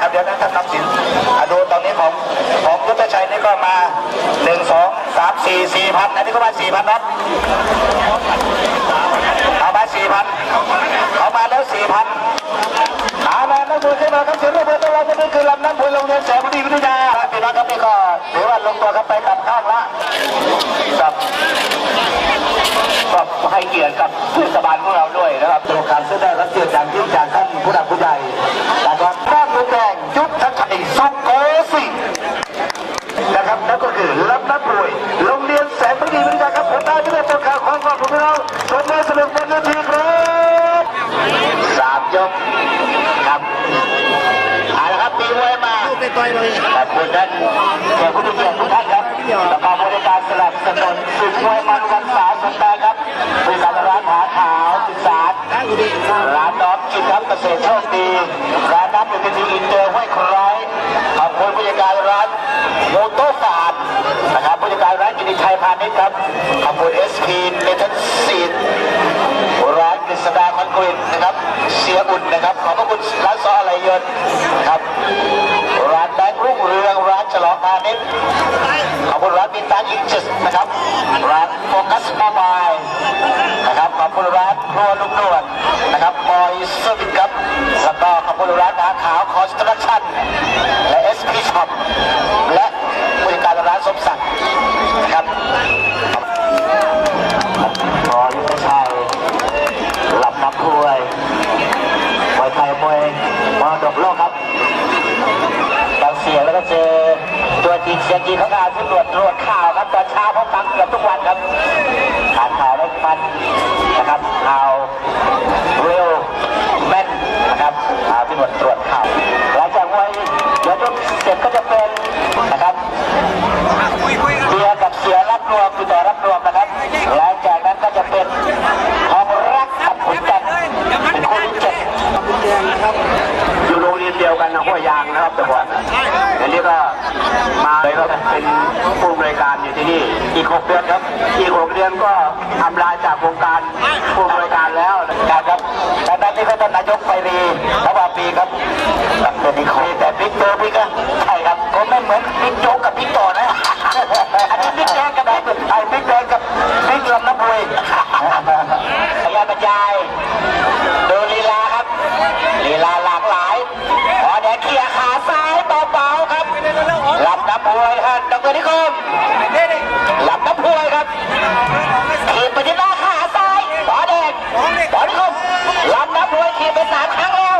ครับเดี๋ยวนะท่านนับสินอดูตอนนี้ของของยุทธชัยนี่ก็มาหนึ่งสองสามสี่สี่พันอันนี้ก็มาสี่พันนัดเอามาสี่พันเอามาแล้วสี่พันเอาละนักมวยขึ้นมาครับ ร้านน้อมกินครับเกษตรโชคดีร้านน้ำอยู่ที่อินเตอร์ห้วยคล้อยขอบคุณผู้จัดการร้านโมโต้ฟาร์มนะครับผู้จัดการร้านกิติชัยพาณิชย์ครับขอบคุณเอสพีเมทัลซีดร้านกฤษดาคอนกรีตนะครับ เสียอุ่นนะครับ ขอบพระคุณร้านซออะไรยนต์นครับร้านแบงค์รุ่งเรืองร้านฉลองพาณิชย์ขอบคุณร้านมินตันอินจิสนะครับร้านโฟกัสมบาย ขอบคุณร้านครัวลุงนวลนะครับบอยเซอร์วิสครับแล้วก็ขอบคุณร้านอาขาวคอสตรัคชั่นและเอสพีช็อปและบริการร้านสมศักดิ์นะครับรอยุทธชัยหลับนับถ้วยมวยไทยมวยมรดกโลกครับ บางเสียงแล้วก็เจอตัวจริงเสียงจริงของงานที่ตรวจตรวจข่าวครับตอนเช้าเขาฟังเกือบทุกวันครับอ่านข่าวได้มันนะครับข่าวเร็วแม่นนะครับ วที่ตรวจตรวจข่าวหลังจากมวยเดี๋ยวจบเสร็จก็จะเป็นนะครับเบียกับเสียรับรวมคือต่อรับรวมนะครับหลังจากนั้นก็จะเป็นทองรักกับขุนจันทร์เป็นคู่ที่เจ็ดแดงนะครับอยู่โรงเรียนเดียวกันนะห้วยยางนะครับแต่ก่อนอันนี้ก็มาเลยก็เป็นผู้บริการอยู่ที่นี่อีกหกเดือนครับ อีกหกเดือนก็ทำลายจากวงการผู้บริการแล้วนะครับ นนี้ก็ท่านนายกไปรีระหว่างปีครับหลังจากนี้คุยแต่บิ๊กโจ๊กพี่ก็ใช่ครับก็ไม่เหมือนบิ๊กโจ๊กกับบิ๊กต่อนะ อันนี้บิ๊กแดงกับบิ๊กไอ้บิ๊กแดงกับบิ๊กลำน้ำพุยขยายบรรยายดูลีลาครับลีลาหลากหลายขอแดงเขี่ยขาซ้ายเบาๆครับลำน้ำพวยครับดรนิคมลำน้ำพวยครับขีดไปที่หน้าขาซ้ายขอแดงขอนิคมลำ ไปสามครั้งแล้ว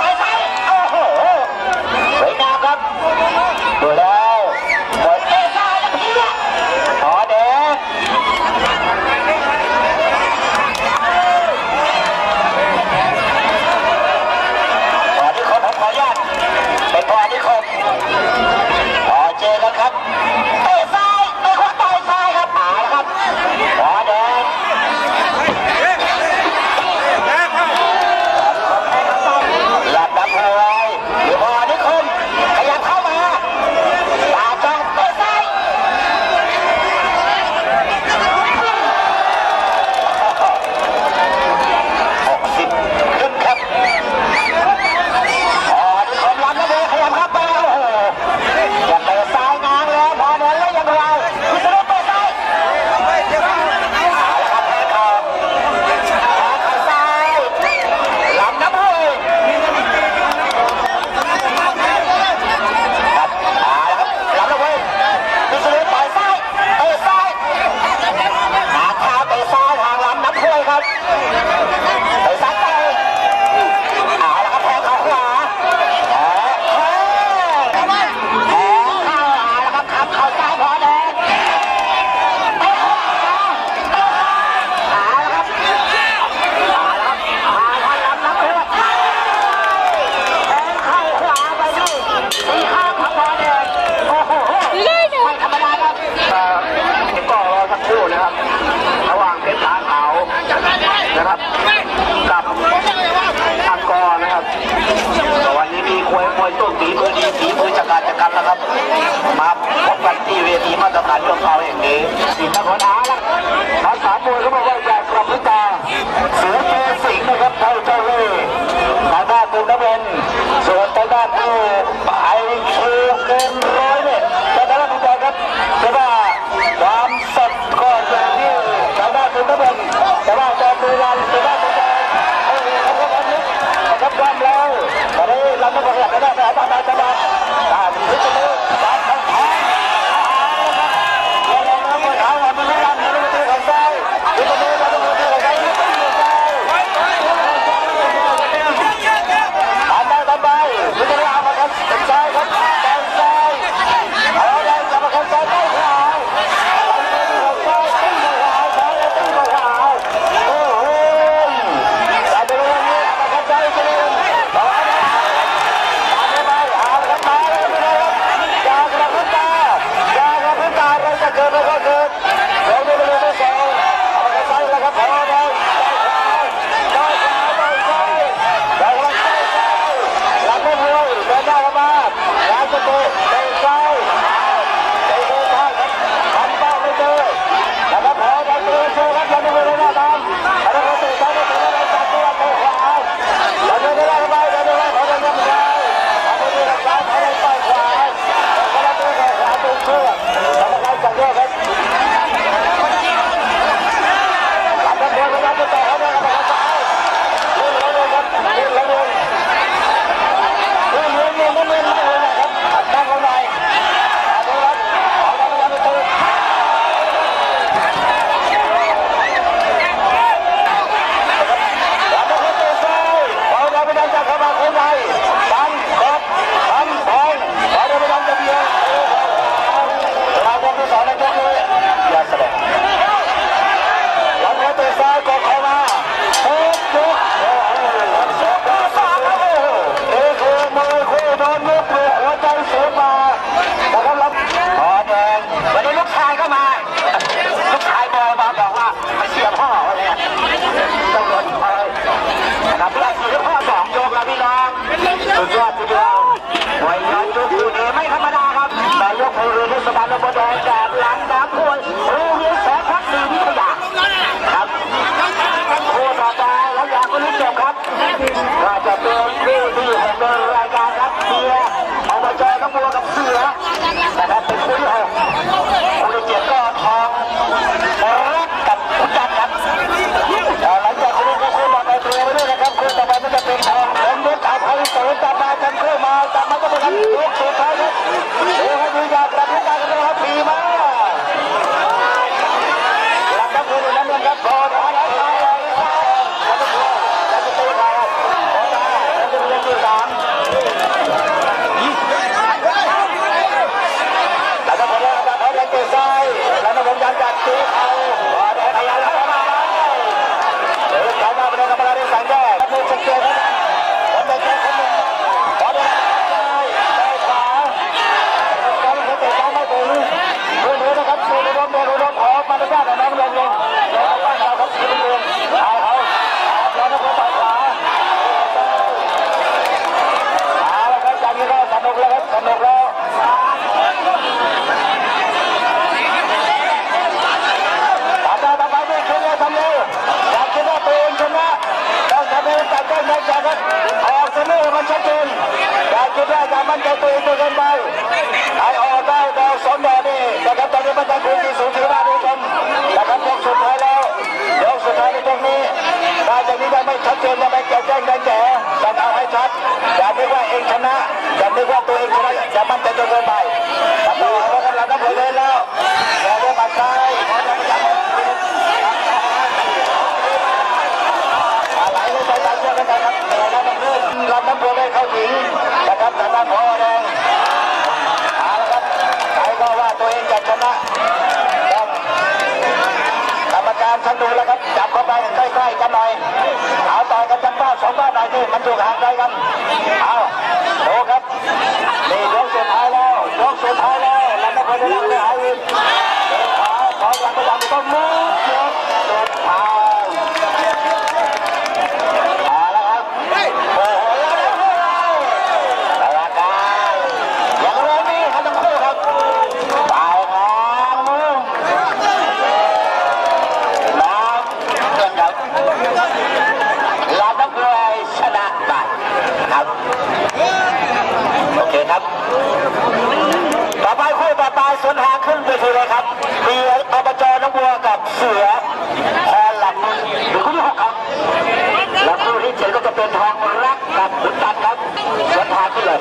ไปซ้ายโอ้โหสวยงามครับดูแล้ว ครับพบกันที่เวทีมาตรฐานเรื่องเขาวแห่งนี้สีงห์นครอาร์ตนักสามมวยเขาบอกว่าอย่ากระพฤติกาเสือเจอสิงห์นะครับเท่าเจ้าเล่ห์ทางด้านตุ้มน้ำเงินส่วนทางด้านตู้ สุดยอดทีเดียวไหวยกผู้นี้ไม่ธรรมดาครับนายกภูเรือที่สถานบันแดงแจกหลังน้ำพวนรูเรียแสงพักดีวิทยะครับคู่ต่อไปแล้วอยากก็รู้จบครับก็จะเป็น mandato de Torgan ได้ใกล้ๆกันหน่อย เอาต่อยกันจังบ้าสองบ้าหน่อยนี่มันถูกห่างไกลกัน เอา ครับ โอเคครับ ต่อไปคู่ต่อไปสวนทางขึ้นไปทีเลยครับมีอบจน้องบัวกับเสือแอนหลักหรือคู่ที่หกครับแล้วคู่ที่เจ็ดก็จะเป็นทองรักกับขุนจันครับสวนทางขึ้นเลย